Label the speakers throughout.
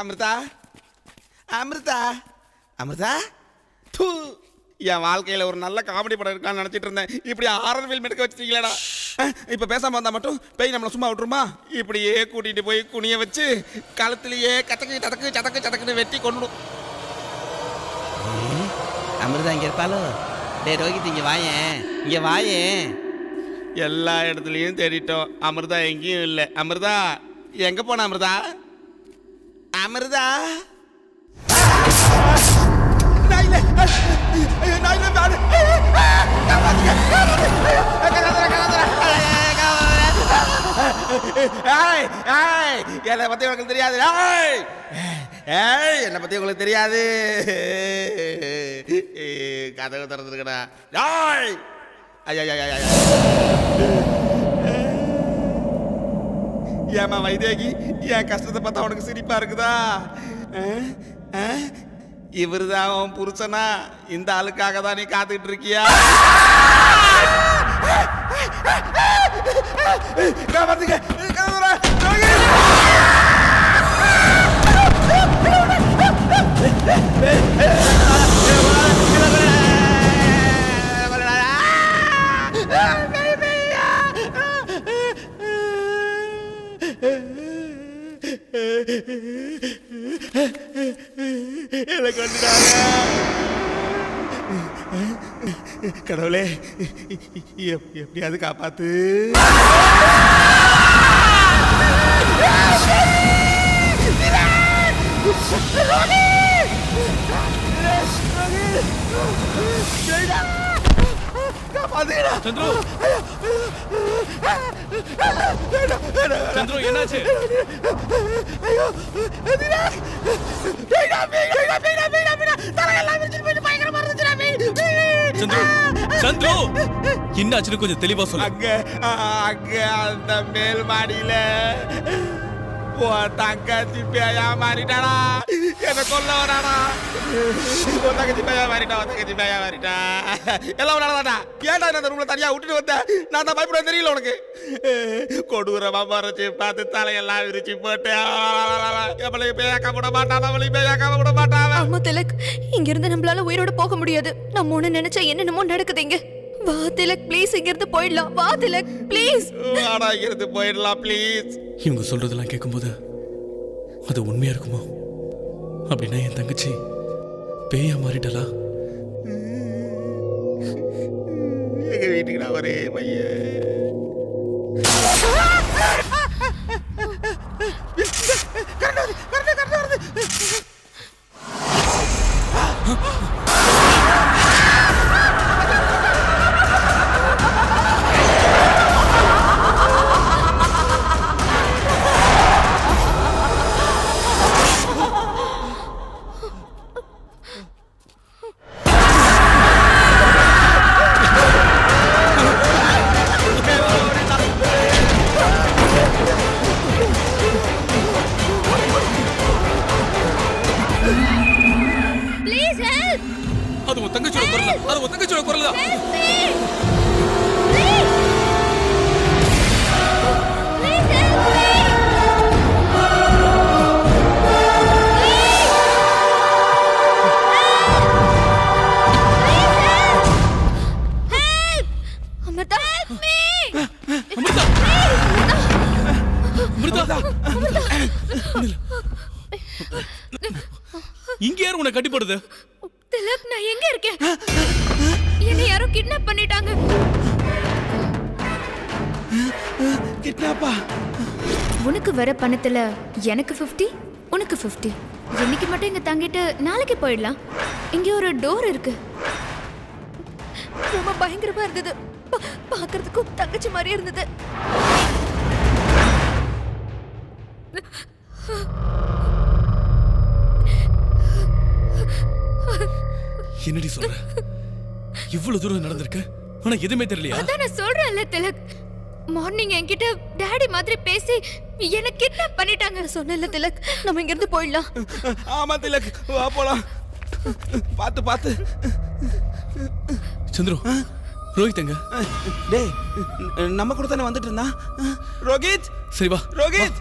Speaker 1: அமிர்தா? அமிர்தா? அமிர்தா? தூ. என் வாழ்க்கையில ஒரு நல்ல காமெடி படம் இருக்கான்னு நினைச்சிட்டு இருந்தேன். இப்படி ஆரல் ஃபில்ம் எடுக்க வச்சிட்டீங்களேடா. இப்போ பேசாம வந்தா மட்டும் பேய் நம்மளை சும்மா விட்டுருமா? இப்படியே கூட்டிட்டு போய் குனிய வச்சு கழுத்துலயே கச்சக்கு சதக்கு சதக்கு சதக்குன்னு வெட்டி கொண்டு
Speaker 2: அமிர்தா இங்க இருப்பாளோ? டே ரோஹித் இங்க வாயேன். இங்க வாயேன்.
Speaker 1: எல்லா இடத்துலையும் தேடிட்டோம். அமிர்தா எங்கேயும் இல்லை. அமிர்தா எங்க போன அமிர்தா? அமிர்தா என்னை பத்தி உங்களுக்கு தெரியாது. ஏய், ஏய், என்னை பத்தி உங்களுக்கு தெரியாது. ஏய், கதவு திறந்துருக்கடா. ஐயா ஐயா ஐயா. ஏமா வைதேகி என் கஷ்டத்தை பார்த்தா உனக்கு சிரிப்பா இருக்குதா? இவர் தான் அவன் புருஷனா? இந்த ஆளுக்காக தான் நீ காத்துக்கிட்டு இருக்கியா? காப்பாத்துங்க என்னை கொண்டுட்டாங்க கடவுளே எப்- எப்படியாவது காப்பாத்து. பயங்கரமா இருந்துச்சுடா பேய்
Speaker 3: சந்துரு சந்துரு. என்னாச்சுன்னு கொஞ்சம் தெளிவா சொல்லு.
Speaker 1: அங்க அங்க அந்த மேல் மாடியில. உன் தங்கச்சி பேயா மாறிட்டாடா என்ன கொல்ல வராடா உன் தங்கச்சி பேயா மாறிட்டா உன் தங்கச்சி பேயா மாறிட்டா எல்லாம் விளாடாடா ஏன்டா என்ன அந்த ரூம்ல தனியா விட்டுட்டு வந்த நான் தான் பயப்பட தெரியல உனக்கு கொடூரமா மறைச்சு பார்த்து தலையெல்லாம் விரிச்சு போட்டு எவ்வளவு பேயாக்க விட மாட்டான் அவளையும் பேயாக்க விட மாட்டான்
Speaker 4: ஆமா திலக் இங்க இருந்து நம்மளால உயிரோட போக முடியாது. நம்ம ஒண்ணு நினைச்சா என்னென்னமோ நடக்குது இங்க. வா திலக் ப்ளீஸ் இங்க இருந்து போயிடலாம். வா திலக் ப்ளீஸ்
Speaker 1: வாடா இருந்து போயிடலாம் ப்ளீஸ்
Speaker 3: இவங்க சொல்றதெல்லாம் கேட்கும்போது அது உண்மையா இருக்குமோ? அப்படின்னா என் தங்கச்சி பேயா மாறிட்டலா
Speaker 1: எங்க வீட்டுக்கு நான் ஒரே பையன்.
Speaker 3: இங்க யார் உன்னை கட்டிப்படுது?
Speaker 4: திலக் நான் எங்க இருக்கேன்? என்னை யாரோ கிட்னாப் பண்ணிட்டாங்க.
Speaker 1: கிட்னாப்பா
Speaker 4: உனக்கு வர பணத்துல எனக்கு 50 உனக்கு 50 இன்னைக்கு மட்டும் இங்க தங்கிட்டு நாளைக்கு போயிடலாம். இங்க ஒரு டோர் இருக்கு. ரொம்ப பயங்கரமா இருந்தது. பா- பார்க்கறதுக்கும் தங்கச்சி மாதிரி இருந்தது.
Speaker 3: என்னடி சொல்ற? இவ்வளவு தூரம் நடந்திருக்கு ஆனா எதுவுமே தெரியலையா?
Speaker 4: அதான் நான் சொல்றேன்ல திலக். மார்னிங் என்கிட்ட டாடி மாதிரி பேசி என்ன கிட்னாப் பண்ணிட்டாங்க சொன்னேன்ல திலக். நம்ம இங்க இருந்து போயிடலாம்.
Speaker 1: ஆமா திலக். வா போலாம். பார்த்து பார்த்து.
Speaker 3: சந்துரு ரோஹித் எங்க?
Speaker 1: டேய் நம்ம கூட தானே வந்துட்டு இருந்தான்? ரோஹித்!
Speaker 3: சரி வா.
Speaker 1: ரோஹித்!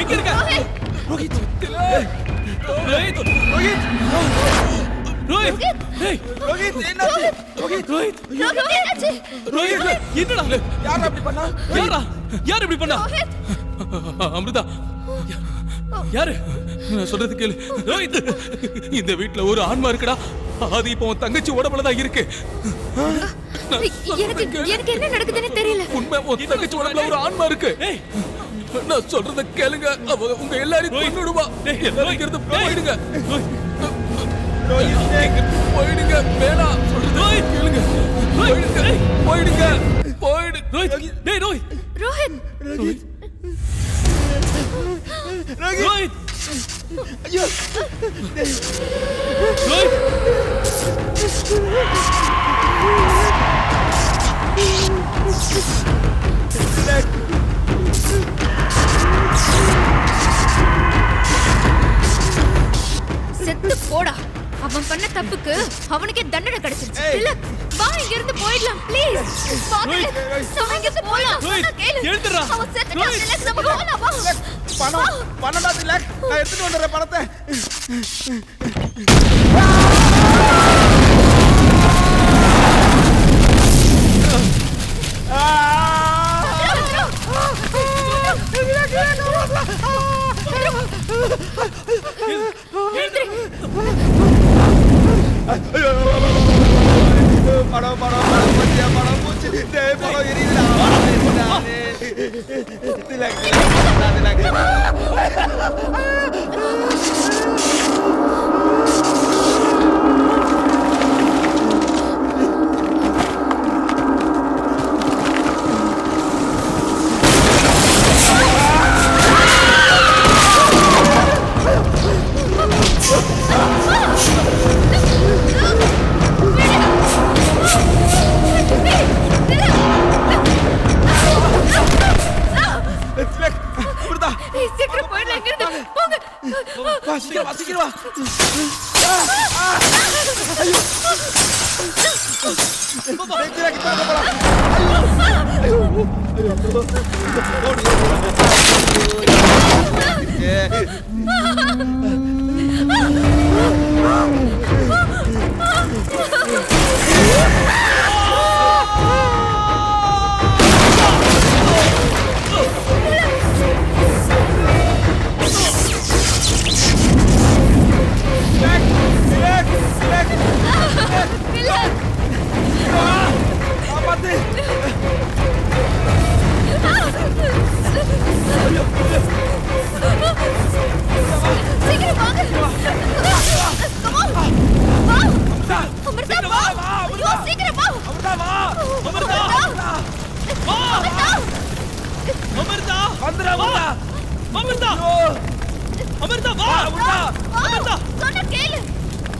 Speaker 1: எங்க இருக்க? ரோஹித்!
Speaker 3: ரோஹித்! ரோஹித்! ரோஹித்! ஏய்
Speaker 1: ரோஹித்! என்னாச்சு ரோஹித்!
Speaker 3: ரோஹித்!
Speaker 4: ரோஹித்! என்னாச்சு?
Speaker 3: ரோஹித் என்னடா
Speaker 1: யார் அப்படி பண்ணா?
Speaker 3: யாரா யார் இப்படி பண்ணா? அமிர்தா! யாரு? நான் சொல்றது கேளு. ரோஹித்! இந்த வீட்ல ஒரு ஆன்மா இருக்குடா. அது இப்போ உன் தங்கச்சி உடம்புல இருக்கு.
Speaker 4: எனக்கு என்ன நடக்குதுன்னு தெரியல.
Speaker 3: உண்மை உன் தங்கச்சி உடம்புல ஒரு ஆன்மா இருக்கு. நான் சொல்றத கேளுங்க. அவ உங்க எல்லாரையும் கொன்னுடுவா. எல்லாரும் இருந்து போயிடுங்க. போயிடுங்க. வேணாம் சொல்றது கேளுங்க. போயிடுங்க. போயிடுங்க. போயிடு. ரோஹித். டேய் ரோஹித்.
Speaker 4: ரோஹித்.
Speaker 3: ரோஹித்.
Speaker 1: ரோஹித்.
Speaker 3: ரோஹித்.
Speaker 1: ஐயோ.
Speaker 3: ரோஹித்.
Speaker 4: செத்து போடா. அவன் பண்ண தப்புக்கு அவனுக்கே தண்டனை கிடைச்சிருச்சு. இல்ல வா இங்க இருந்து போயிடலாம் ப்ளீஸ் நம்ம இங்க இருந்து போலாம் கேளு.
Speaker 3: எழுந்துடுறா.
Speaker 4: அவன் செத்துட்டான். இல்ல நம்ம போலாம் வா.
Speaker 1: பணம் பன்னெண்டாவது லேக் நான் எடுத்துட்டு வந்துடுறேன் பணத்தை. வா, சீக்கிரம் வா, சீக்கிரம் வா. டேய், திலக், இப்ப எங்க போலாம்? ஐயோ, ஐயோ, ஐயோ. ஓடு, ஓடு.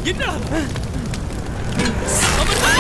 Speaker 3: என்னடா அமிர்தா